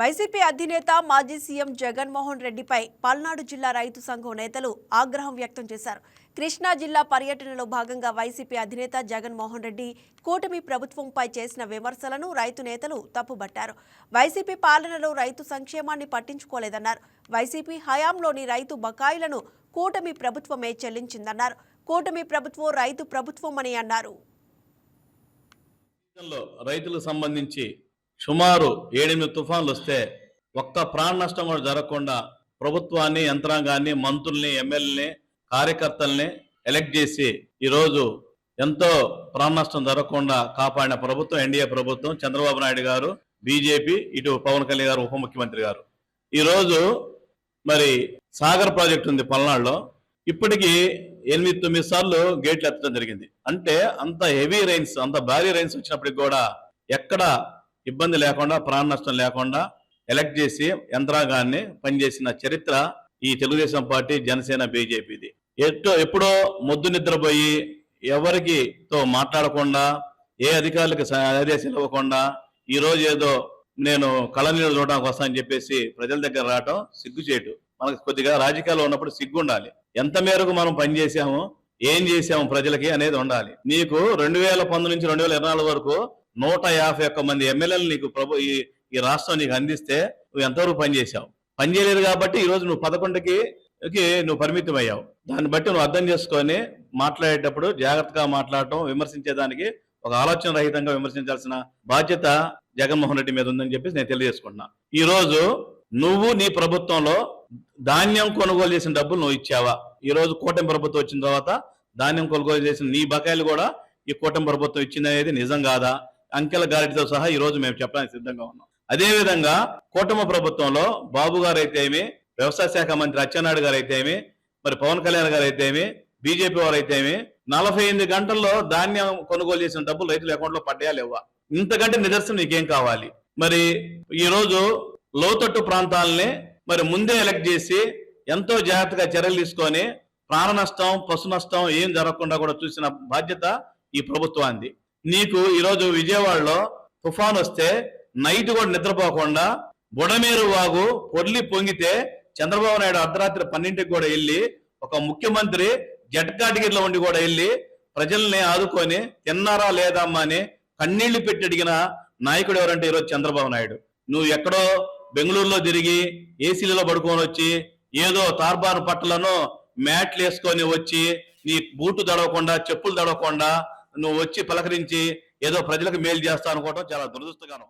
YCP అధినేత మాజీ CM Jaganmohan రెడ్డిపై పల్నాడు జిల్లా రైతు సంఘం నేతలు ఆగ్రహం వ్యక్తం చేశారు. కృష్ణా జిల్లా పర్యటనలో భాగంగా వైసీపీ అధినేత జగన్మోహన్ రెడ్డి కూటమి ప్రభుత్వంపై చేసిన విమర్శలను రైతు నేతలు తప్పుబట్టారు. వైసీపీ పాలనలో రైతు సంక్షేమాన్ని పట్టించుకోలేదన్నారు. వైసీపీ హయాంలోని రైతు బకాయిలను కూటమి ప్రభుత్వమే చెల్లించిందన్నారు. కూటమి ప్రభుత్వం రైతు ప్రభుత్వం అని అన్నారు. రైతులకు సంబంధించి సుమారు ఏడెనిమిది తుఫాన్లు వస్తే ఒక్క ప్రాణ నష్టం కూడా జరగకుండా ప్రభుత్వాన్ని యంత్రాంగాన్ని మంత్రుల్ని ఎమ్మెల్యేని కార్యకర్తల్ని ఎలక్ట్ చేసి ఈరోజు ఎంతో ప్రాణ నష్టం జరగకుండా కాపాడిన ప్రభుత్వం ఎన్డీఏ ప్రభుత్వం చంద్రబాబు నాయుడు గారు బీజేపీ ఇటు పవన్ కళ్యాణ్ గారు ఉప ముఖ్యమంత్రి గారు. ఈరోజు మరి సాగర్ ప్రాజెక్ట్ ఉంది పల్నాడులో. ఇప్పటికీ ఎనిమిది తొమ్మిది సార్లు గేట్లు ఎత్తడం జరిగింది. అంటే అంత హెవీ రైన్స్ అంత భారీ రైన్స్ వచ్చినప్పటికి కూడా ఎక్కడ ఇబ్బంది లేకుండా ప్రాణ నష్టం లేకుండా ఎలక్ట్ చేసి యంత్రాంగాన్ని పనిచేసిన చరిత్ర ఈ తెలుగుదేశం పార్టీ జనసేన బీజేపీది. ఎట్టో ఎప్పుడో మొద్దు నిద్రపోయి ఎవరికి తో మాట్లాడకుండా ఏ అధికారులకు ఆదేశాలు ఇవ్వకుండా ఈ ఏదో నేను కళనీళ్ళు చూడడానికి వస్తానని చెప్పేసి ప్రజల దగ్గర రావటం సిగ్గుచేటు మనకు కొద్దిగా రాజకీయాల్లో ఉన్నప్పుడు సిగ్గు ఉండాలి ఎంత మేరకు మనం పనిచేసాము ఏం చేసాము ప్రజలకి అనేది ఉండాలి. నీకు రెండు వేల పంతొమ్మిది నుంచి రెండు వేల ఇరవై నాలుగు వరకు నూట యాభై ఒక్క మంది ఎమ్మెల్యేలు నీకు ప్రభు ఈ ఈ రాష్ట్రం నీకు అందిస్తే నువ్వు ఎంతవరకు పనిచేసావు పనిచేయలేదు కాబట్టి ఈ రోజు నువ్వు పదకొండుకి నువ్వు పరిమితం అయ్యావు. దాన్ని బట్టి నువ్వు అర్థం చేసుకొని మాట్లాడేటప్పుడు జాగ్రత్తగా మాట్లాడటం విమర్శించేదానికి ఒక ఆలోచన రహితంగా విమర్శించాల్సిన బాధ్యత జగన్మోహన్ రెడ్డి మీద ఉందని చెప్పేసి నేను తెలియజేసుకుంటున్నా. ఈ రోజు నువ్వు నీ ప్రభుత్వంలో ధాన్యం కొనుగోలు చేసిన డబ్బులు నువ్వు ఇచ్చావా? ఈ రోజు కూటమి ప్రభుత్వం వచ్చిన తర్వాత ధాన్యం కొనుగోలు చేసిన నీ బకాయిలు కూడా ఈ కూటమి ప్రభుత్వం ఇచ్చిందనేది నిజం కాదా? అంకెల గారితో సహా ఈ రోజు మేము చెప్పడానికి సిద్ధంగా ఉన్నాం. అదేవిధంగా కూటమి ప్రభుత్వంలో బాబు గారు అయితేమి వ్యవసాయ శాఖ మంత్రి అచ్చెన్నాయుడు గారు అయితేమి మరి పవన్ కళ్యాణ్ గారు అయితేమి బీజేపీ వారు అయితేమి నలభై ఎనిమిది గంటల్లో ధాన్యం కొనుగోలు చేసిన డబ్బులు రైతుల అకౌంట్లో పడ్డాయా లేవా? ఇంతకంటే నిదర్శనం నీకేం కావాలి? మరి ఈ రోజు లోతట్టు ప్రాంతాలని మరి ముందే ఎలక్ట్ చేసి ఎంతో జాగ్రత్తగా చర్యలు తీసుకొని ప్రాణ నష్టం పశు నష్టం ఏం జరగకుండా కూడా చూసిన బాధ్యత ఈ ప్రభుత్వానికి నీకు ఈరోజు విజయవాడలో తుఫాన్ వస్తే నైట్ కూడా నిద్రపోకుండా బుడమేరు వాగు పొర్లి పొంగితే చంద్రబాబు నాయుడు అర్ధరాత్రి పన్నింటికి కూడా వెళ్ళి ఒక ముఖ్యమంత్రి జట్ ఉండి కూడా వెళ్ళి ప్రజల్ని ఆదుకొని తిన్నారా లేదమ్మా అని కన్నీళ్ళు పెట్టి అడిగిన నాయకుడు ఎవరంటే ఈరోజు చంద్రబాబు నాయుడు. నువ్వు ఎక్కడో బెంగళూరులో తిరిగి ఏసీలలో పడుకొని వచ్చి ఏదో తార్బార్ పట్టలను మ్యాట్లు వేసుకొని వచ్చి నీ బూటు తడవకుండా చెప్పులు తడవకుండా నువ్వు వచ్చి పలకరించి ఏదో ప్రజలకు మేలు చేస్తా అనుకోవటం చాలా దురదృష్టకరం.